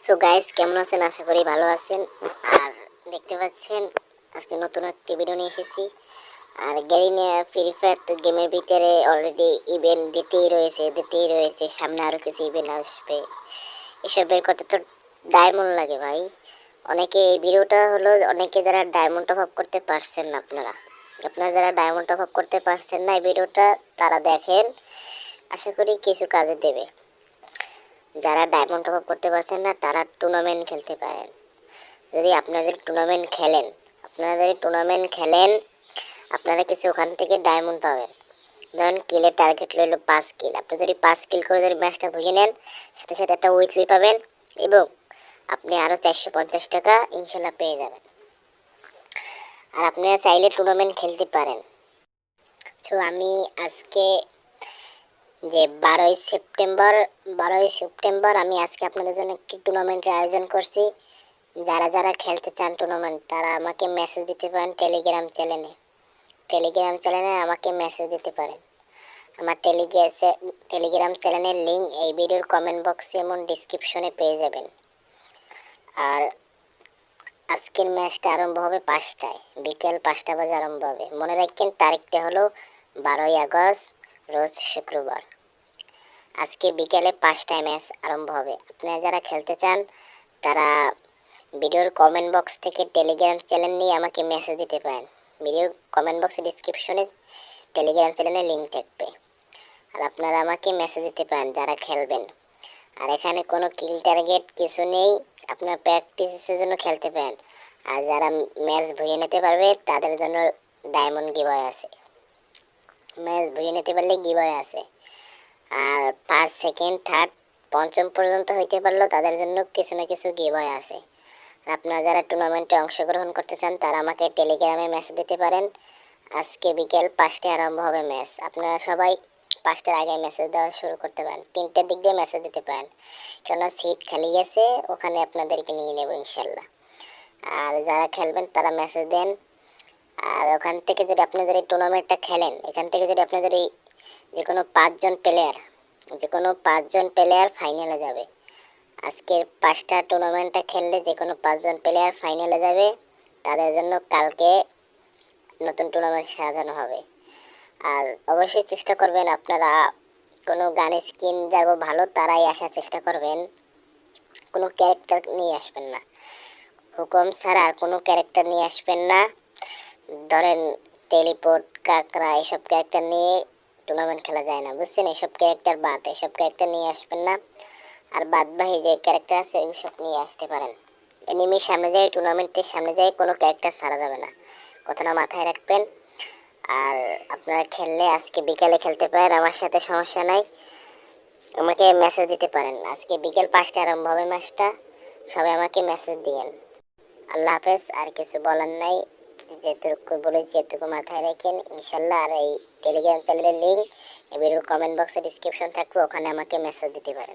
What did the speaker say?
So guys কেমন আছেন? আশা করি ভালো আছেন। আর দেখতে পাচ্ছেন, আজকে নতুন একটি ভিডিও নিয়ে এসেছি। আর গ্যারিনিয়া ফ্রি ফায়ার তো গেমের ভিতরে অলরেডি ইভেন্ট দিতেই রয়েছে দিতেই রয়েছে। সামনে আরও কিছু ইভেন্ট আসবে। এসবের কত তো ডায়মন্ড লাগে ভাই। অনেকে এই ভিডিওটা হলো, অনেকে যারা ডায়মন্ড টপ আপ করতে পারছেন না আপনারা। আপনারা যারা ডায়মন্ড টপ আপ করতে পারছেন না এই ভিডিওটা তারা দেখেন। আশা করি কিছু কাজে দেবে। যারা ডায়মন্ড টপ করতে পারছেন না, তারা টুর্নামেন্ট খেলতে পারেন। যদি আপনাদের টুর্নামেন্ট খেলেন, আপনারা যদি টুর্নামেন্ট খেলেন, আপনারা কিছু ওখান থেকে ডায়মন্ড পাবেন। ধরেন কিলের টার্গেট রইল পাঁচ কিল আপনি যদি পাঁচ কিল করে যদি ম্যাচটা ভুগে নেন, সাথে সাথে একটা উইকলি পাবেন এবং আপনি আরও চারশো পঞ্চাশ টাকা ইনশাল্লাহ পেয়ে যাবেন। আর আপনারা চাইলে টুর্নামেন্ট খেলতে পারেন। তো আমি আজকে যে বারোই সেপ্টেম্বর বারোই সেপ্টেম্বর আমি আজকে আপনাদের জন্য একটি টুর্নামেন্টের আয়োজন করছি। যারা যারা খেলতে চান টুর্নামেন্ট তারা আমাকে মেসেজ দিতে পারেন টেলিগ্রাম চ্যানেলে টেলিগ্রাম চ্যানেলে আমাকে মেসেজ দিতে পারেন। আমার টেলিগ্রা টেলিগ্রাম চ্যানেলের লিঙ্ক এই ভিডিওর কমেন্ট বক্সে এমন ডিসক্রিপশনে পেয়ে যাবেন। আর আজকের ম্যাচটা আরম্ভ হবে পাঁচটায়, বিকেল পাঁচটা বাজে আরম্ভ হবে। মনে রাখবেন, তারিখটা হলো বারোই আগস্ট। রোজ শুক্রবার। আজকে বিকেলে পাঁচটায় ম্যাচ আরম্ভ হবে। আপনারা যারা খেলতে চান, তারা ভিডিওর কমেন্ট বক্স থেকে টেলিগ্রাম চ্যানেল নিয়ে আমাকে মেসেজ দিতে পারেন। ভিডিওর কমেন্ট বক্সে ডিসক্রিপশনে টেলিগ্রাম চ্যানেলের লিঙ্ক থাকবে। আর আপনারা আমাকে মেসেজ দিতে পারেন যারা খেলবেন। আর এখানে কোনো কিল টার্গেট কিছু নেই, আপনার প্র্যাকটিসের জন্য খেলতে পারেন। আর যারা ম্যাচ ভুয়ে নিতে পারবে, তাদের জন্য ডায়মন্ড গিবয় আছে। ম্যাচ ভুয়ে নিতে পারলে গিবয় আছে। আর পাঁচ সেকেন্ড, থার্ড, পঞ্চম পর্যন্ত হইতে পারলেও তাদের জন্য কিছু না কিছু গিবয় আছে। আপনারা যারা টুর্নামেন্টে অংশগ্রহণ করতে চান, তারা আমাকে টেলিগ্রামে মেসেজ দিতে পারেন। আজকে বিকেল পাঁচটায় আরম্ভ হবে ম্যাচ। আপনারা সবাই পাঁচটার আগে মেসেজ দেওয়া শুরু করতে পারেন। তিনটের দিক দিয়ে মেসেজ দিতে পারেন। কেননা সিট খালি আছে, ওখানে আপনাদেরকে নিয়ে নেব ইনশাল্লাহ। আর যারা খেলবেন, তারা মেসেজ দেন। আর ওখান থেকে যদি আপনি যদি টুর্নামেন্টটা খেলেন, এখান থেকে যদি আপনি যদি যে কোনো পাঁচজন প্লেয়ার যে কোনো পাঁচজন প্লেয়ার ফাইনালে যাবে, আজকের পাঁচটা টুর্নামেন্টটা খেললে যে কোনো পাঁচজন প্লেয়ার ফাইনালে যাবে, তাদের জন্য কালকে নতুন টুর্নামেন্ট সাজানো হবে। আর অবশ্যই চেষ্টা করবেন আপনারা কোনো গানের স্কিন যাগো ভালো, তারাই আসার চেষ্টা করবেন। কোনো ক্যারেক্টার নিয়ে আসবেন না। হুকুম ছাড়া আর কোনো ক্যারেক্টার নিয়ে আসবেন না। ধরেন টেলিপোর্ট কাকড়া, এসব ক্যারেক্টার নিয়ে টুর্নামেন্ট খেলা যায় না, বুঝছেন? এসব ক্যারেক্টার বাদ, এসব ক্যারেক্টার নিয়ে আসবেন না। আর বাদবাহি যে ক্যারেক্টার আছে, ওইসব নিয়ে আসতে পারেন। এনিমির সামনে যায় টুর্নামেন্টের সামনে যায়, কোনো ক্যারেক্টার ছাড়া যাবে না। কথাটা মাথায় রাখবেন। আর আপনারা খেললে, আজকে বিকেলে খেলতে পারেন, আমার সাথে সমস্যা নাই। আমাকে মেসেজ দিতে পারেন। আজকে বিকেল পাঁচটা আরম্ভ হবে ম্যাচটা সবাই আমাকে মেসেজ দিয়েন। আল্লাহ হাফেজ, আর কিছু বলার নাই। যেটুকু বলেছি যেটুকু মাথায় রাখেন ইনশাল্লাহ আর এই টেলিগ্রাম চ্যানেলের লিঙ্ক এবার কমেন্ট বক্সে ডিসক্রিপশন থাকবে, ওখানে আমাকে মেসেজ দিতে পারেন।